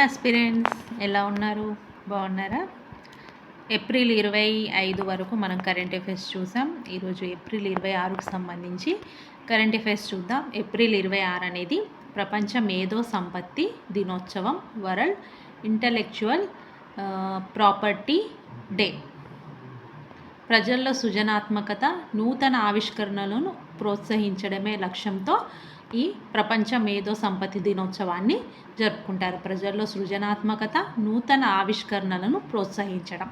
Aspirants ఎలా ఉన్నారు? బాగున్నారా? ఏప్రిల్ ఇరవై ఐదు వరకు మనం కరెంట్ అఫైర్స్ చూసాం. ఈరోజు ఏప్రిల్ ఇరవై ఆరుకు సంబంధించి కరెంట్ అఫైర్స్ చూద్దాం. ఏప్రిల్ ఇరవై ఆరు అనేది ప్రపంచ మేధో సంపత్తి దినోత్సవం వరల్డ్ ఇంటలెక్చువల్ ప్రాపర్టీ డే. ప్రజల్లో సృజనాత్మకత నూతన ఆవిష్కరణలను ప్రోత్సహించడమే లక్ష్యంతో ఈ ప్రపంచ మేధో సంపత్తి దినోత్సవాన్ని జరుపుకుంటారు. ప్రజల్లో సృజనాత్మకత నూతన ఆవిష్కరణలను ప్రోత్సహించడం.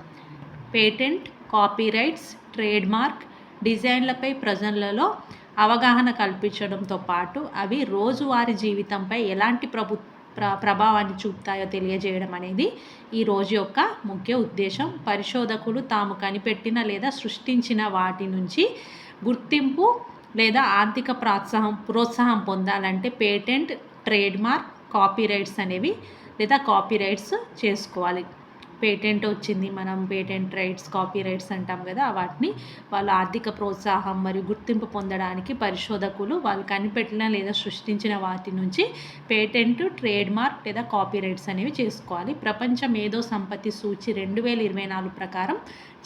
పేటెంట్ కాపీరైట్స్ ట్రేడ్మార్క్ డిజైన్లపై ప్రజలలో అవగాహన కల్పించడంతో పాటు అవి రోజువారీ జీవితంపై ఎలాంటి ప్రభు ప్ర ప్రభావాన్ని చూపుతాయో తెలియజేయడం అనేది ఈ రోజు యొక్క ముఖ్య ఉద్దేశం. పరిశోధకులు తాము కనిపెట్టిన లేదా సృష్టించిన వాటి నుంచి గుర్తింపు లేదా ఆర్థిక ప్రోత్సాహం ప్రోత్సాహం పొందాలంటే పేటెంట్ ట్రేడ్మార్క్ కాపీరైట్స్ అనేవి లేదా కాపీరైట్స్ చేసుకోవాలి. పేటెంట్ వచ్చింది మనం పేటెంట్ రైట్స్ కాపీ రైట్స్ అంటాం కదా వాటిని వాళ్ళ ఆర్థిక ప్రోత్సాహం మరియు గుర్తింపు పొందడానికి పరిశోధకులు వాళ్ళు కనిపెట్టిన లేదా సృష్టించిన వాటి నుంచి పేటెంట్ ట్రేడ్ మార్క్ లేదా కాపీ రైట్స్ అనేవి చేసుకోవాలి. ప్రపంచ మేధో సంపత్తి సూచి రెండు వేల ఇరవై నాలుగు ప్రకారం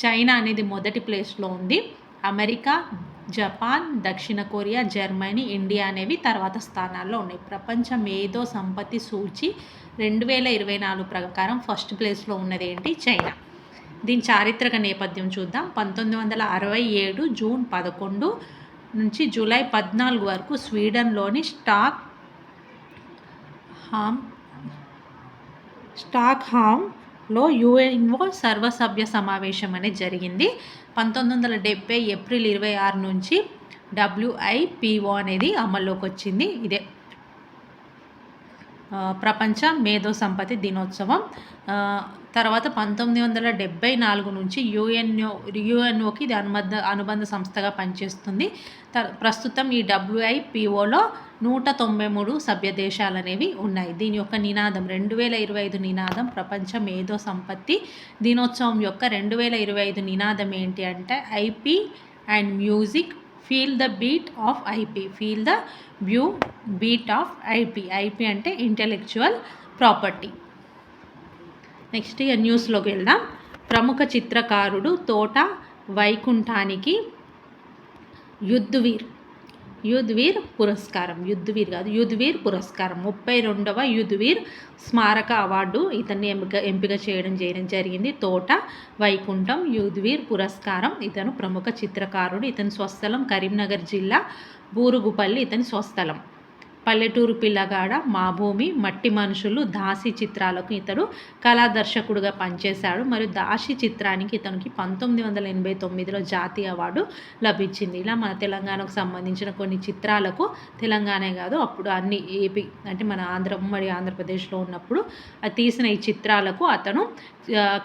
చైనా అనేది మొదటి ప్లేస్లో ఉంది. అమెరికా జపాన్ దక్షిణ కొరియా జర్మనీ ఇండియా అనేవి తర్వాత స్థానాల్లో ఉన్నాయి. ప్రపంచ మేధో సంపత్తి సూచి రెండు వేల ఇరవై నాలుగు ప్రకారం ఫస్ట్ ప్లేస్లో ఉన్నది ఏంటి? చైనా. దీని చారిత్రక నేపథ్యం చూద్దాం. పంతొమ్మిది వందల అరవై ఏడు జూన్ పదకొండు నుంచి జూలై పద్నాలుగు వరకు స్వీడన్లోని స్టాక్ హామ్ స్టాక్ లో యుఎన్ఓ సర్వసభ్య సమావేశం అనేది జరిగింది. పంతొమ్మిది వందల డెబ్బై ఏప్రిల్ ఇరవై ఆరు నుంచి డబ్ల్యూఐపిఓ అనేది అమల్లోకి వచ్చింది. ఇదే. ప్రపంచ మేధో సంపత్తి దినోత్సవం. తర్వాత పంతొమ్మిది వందల డెబ్బై నాలుగు నుంచి యుఎన్ఓ యుఎన్ఓకి ఇది అనుబంధ అనుబంధ సంస్థగా పనిచేస్తుంది. ప్రస్తుతం ఈ డబ్ల్యూఐపిఓలో నూట తొంభై మూడు సభ్య దేశాలు అనేవి ఉన్నాయి. దీని యొక్క నినాదం రెండు వేల ఇరవై ఐదు నినాదం ప్రపంచ మేధో సంపత్తి. దినోత్సవం యొక్క రెండు వేల ఇరవై ఐదు నినాదం ఏంటి అంటే IP and music feel the beat of IP. Feel the view beat of IP. IP అంటే ఇంటెలెక్చువల్ ప్రాపర్టీ. నెక్స్ట్ ఇక న్యూస్లోకి వెళ్దాం. ప్రముఖ చిత్రకారుడు తోట వైకుంఠానికి యుద్ధవీర్. యుద్వీర్ పురస్కారం. యుద్ధవీర్ కాదు యుద్వీర్ పురస్కారం. ముప్పై రెండవ యుద్వీర్ స్మారక అవార్డు ఇతన్ని ఎంపిక ఎంపిక చేయడం చేయడం జరిగింది. తోట వైకుంఠం యుద్వీర్ పురస్కారం. ఇతను ప్రముఖ చిత్రకారుడు ఇతని స్వస్థలం కరీంనగర్ జిల్లా బూరుగుపల్లి ఇతని స్వస్థలం. పల్లెటూరు పిల్లగాడ మా భూమి మట్టి మనుషులు దాసి చిత్రాలకు ఇతడు కళా దర్శకుడుగా పనిచేశాడు. మరియు దాసి చిత్రానికి ఇతనికి పంతొమ్మిది వందల ఎనభై తొమ్మిదిలో జాతీయ అవార్డు లభించింది. ఇలా మన తెలంగాణకు సంబంధించిన కొన్ని చిత్రాలకు తెలంగాణే కాదు అప్పుడు అన్ని ఏపీ అంటే మన ఆంధ్ర ఉమ్మడి ఆంధ్రప్రదేశ్లో ఉన్నప్పుడు అది తీసిన ఈ చిత్రాలకు అతను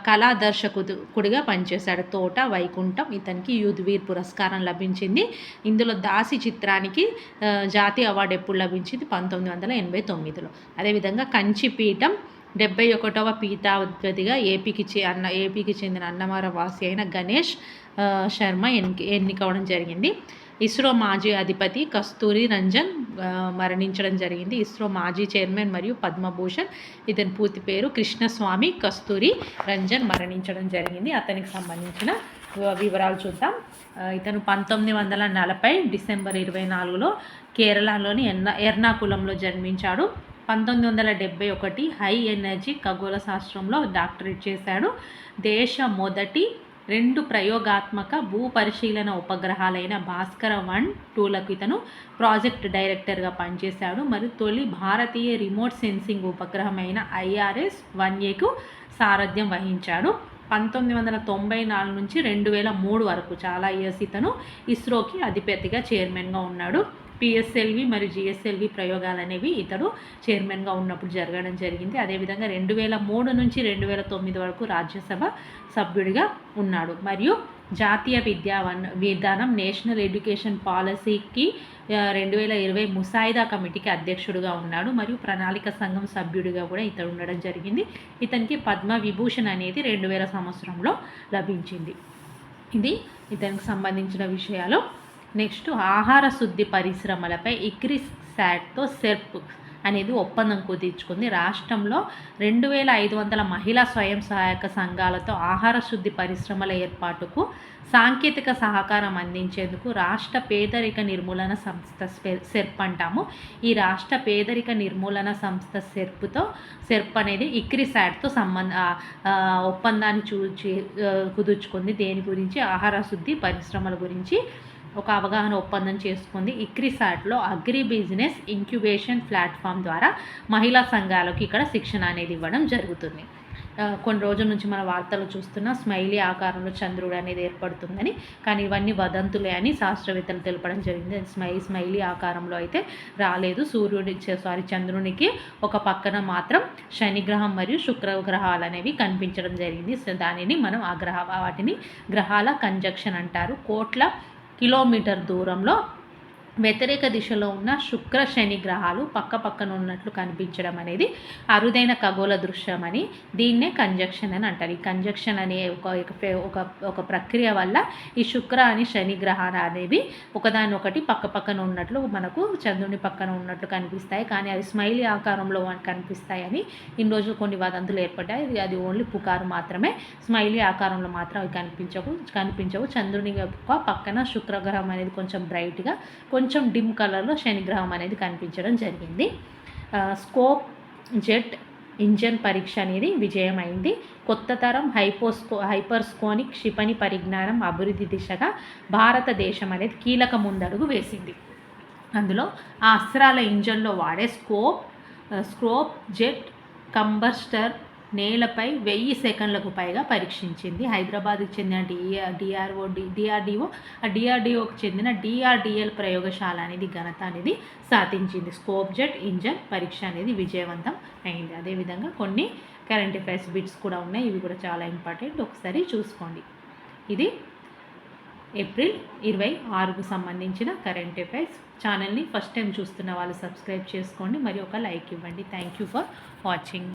కళా దర్శకుడిగా పనిచేశాడు. తోట వైకుంఠం ఇతనికి యూత్ వీర్ పురస్కారం లభించింది. ఇందులో దాసి చిత్రానికి జాతీయ అవార్డు ఎప్పుడు లభించింది? వచ్చింది పంతొమ్మిది వందల ఎనభై తొమ్మిదిలో. అదేవిధంగా కంచిపీఠం డెబ్బై ఒకటవ పీఠాధిపతిగా ఏపీకి చే అన్న ఏపీకి చెందిన అన్నమార వాసి అయిన గణేష్ శర్మ ఎన్ని ఎన్నికవడం జరిగింది. ఇస్రో మాజీ అధిపతి కస్తూరి రంజన్ మరణించడం జరిగింది. ఇస్రో మాజీ చైర్మన్ మరియు పద్మభూషణ్ ఇతని పూర్తి పేరు కృష్ణస్వామి కస్తూరి రంజన్ మరణించడం జరిగింది. అతనికి సంబంధించిన వివరాలు చూద్దాం. ఇతను పంతొమ్మిది వందల నలభై డిసెంబర్ ఇరవై నాలుగులో కేరళలోని ఎర్నా ఎర్నాకులంలో జన్మించాడు. పంతొమ్మిది వందల డెబ్బై ఒకటి హై ఎనర్జీ ఖగోళ శాస్త్రంలో డాక్టరేట్ చేశాడు. దేశ మొదటి రెండు ప్రయోగాత్మక భూ పరిశీలన ఉపగ్రహాలైన భాస్కర వన్ టూలకు ఇతను ప్రాజెక్ట్ డైరెక్టర్గా పనిచేశాడు. మరియు తొలి భారతీయ రిమోట్ సెన్సింగ్ ఉపగ్రహమైన ఐఆర్ఎస్ వన్ ఏకు సారథ్యం వహించాడు. పంతొమ్మిది వందల తొంభై నాలుగు నుంచి రెండు వేల మూడు వరకు చాలా ఇయర్స్ ఇతను ఇస్రోకి అధిపతిగా చైర్మన్గా ఉన్నాడు. పిఎస్ఎల్వి మరియు జిఎస్ఎల్వి ప్రయోగాలు అనేవి ఇతడు చైర్మన్గా ఉన్నప్పుడు జరగడం జరిగింది. అదేవిధంగా రెండు వేల మూడు నుంచి రెండు వేల తొమ్మిది వరకు రాజ్యసభ సభ్యుడిగా ఉన్నాడు. మరియు జాతీయ విద్యా విధానం నేషనల్ ఎడ్యుకేషన్ పాలసీకి రెండు వేల ఇరవై ముసాయిదా కమిటీకి అధ్యక్షుడిగా ఉన్నాడు. మరియు ప్రణాళిక సంఘం సభ్యుడిగా కూడా ఇతడు ఉండడం జరిగింది. ఇతనికి పద్మ విభూషణ్ అనేది రెండు వేల సంవత్సరంలో లభించింది. ఇది ఇతనికి సంబంధించిన విషయాలు. నెక్స్ట్ ఆహార శుద్ధి పరిశ్రమలపై ఇక్రిస్ శాట్తో సెర్ప్ అనేది ఒప్పందం కుదుర్చుకుంది. రాష్ట్రంలో రెండు వేల ఐదు వందల మహిళా స్వయం సహాయక సంఘాలతో ఆహార శుద్ధి పరిశ్రమల ఏర్పాటుకు సాంకేతిక సహకారం అందించేందుకు రాష్ట్ర పేదరిక నిర్మూలన సంస్థ సెర్ప్ అంటాము. ఈ రాష్ట్ర పేదరిక నిర్మూలన సంస్థ సెర్ప్తో సెర్ప్ అనేది ఇక్రిసాట్తో సంబంధ ఒప్పందాన్ని చూచి కుదుర్చుకుంది. దేని గురించి? ఆహార శుద్ధి పరిశ్రమల గురించి. ఒక అవగాహన ఒప్పందం చేసుకుంది. ఇక్రిసాట్లో అగ్రి బిజినెస్ ఇంక్యుబేషన్ ప్లాట్ఫామ్ ద్వారా మహిళా సంఘాలకు ఇక్కడ శిక్షణ అనేది ఇవ్వడం జరుగుతుంది. కొన్ని రోజుల నుంచి మన వార్తలు చూస్తున్న స్మైలీ ఆకారంలో చంద్రుడు అనేది ఏర్పడుతుందని కానీ ఇవన్నీ వదంతులే అని శాస్త్రవేత్తలు తెలపడం జరిగింది. స్మై స్మైలీ ఆకారంలో అయితే రాలేదు. సూర్యుడి సారీ చంద్రునికి ఒక పక్కన మాత్రం శనిగ్రహం మరియు శుక్రగ్రహాలు అనేవి కనిపించడం జరిగింది. దానిని మనం ఆ గ్రహ వాటిని గ్రహాల కంజక్షన్ అంటారు. కోట్ల కిలోమీటర్ దూరంలో వ్యతిరేక దిశలో ఉన్న శుక్ర శని గ్రహాలు పక్క పక్కన ఉన్నట్లు కనిపించడం అనేది అరుదైన ఖగోళ దృశ్యం అని దీన్నే కంజక్షన్ అని అంటారు. ఈ కంజక్షన్ అనే ఒక ఒక ఒక ప్రక్రియ వల్ల ఈ శుక్ర అని శని గ్రహాలు అనేవి ఒకదాని ఒకటి పక్క పక్కన ఉన్నట్లు మనకు చంద్రుని పక్కన ఉన్నట్లు కనిపిస్తాయి. కానీ అవి స్మైలీ ఆకారంలో కనిపిస్తాయి అని ఇన్ని రోజులు కొన్ని వదంతులు ఏర్పడ్డాయి. అది ఓన్లీ పుకారు మాత్రమే. స్మైలీ ఆకారంలో మాత్రం అవి కనిపించవు కనిపించవు. చంద్రుని యొక్క పక్కన శుక్రగ్రహం అనేది కొంచెం బ్రైట్గా కొంచెం కొంచెం డిమ్ కలర్లో శనిగ్రహం అనేది కనిపించడం జరిగింది. స్కోప్ జెట్ ఇంజన్ పరీక్ష అనేది విజయమైంది. కొత్త తరం హైపోస్కో హైపర్స్కోనిక్ క్షిపణి పరిజ్ఞానం అభివృద్ధి దిశగా భారతదేశం అనేది కీలక ముందడుగు వేసింది. అందులో ఆ అస్త్రాల ఇంజన్లో వాడే స్కోప్ స్క్రోప్ జెట్ కంబస్టర్ నేలపై వెయ్యి సెకండ్లకు పైగా పరీక్షించింది. హైదరాబాద్కు చెందిన డిఆర్ డిఆర్ఓ డి డిఆర్డిఓ ఆ డిఆర్డిఓకి చెందిన డిఆర్డిఎల్ ప్రయోగశాల అనేది ఘనత అనేది సాధించింది. స్కోప్ జెట్ ఇంజన్ పరీక్ష అనేది విజయవంతం అయింది. అదేవిధంగా కొన్ని కరెంట్ అఫైర్స్ బిట్స్ కూడా ఉన్నాయి. ఇవి కూడా చాలా ఇంపార్టెంట్. ఒకసారి చూసుకోండి. ఇది ఏప్రిల్ ఇరవై ఆరుకు సంబంధించిన కరెంట్ అఫైర్స్ ఛానల్ని ఫస్ట్ టైం చూస్తున్న వాళ్ళు సబ్స్క్రైబ్ చేసుకోండి. మరి ఒక లైక్ ఇవ్వండి. Thank you for watching.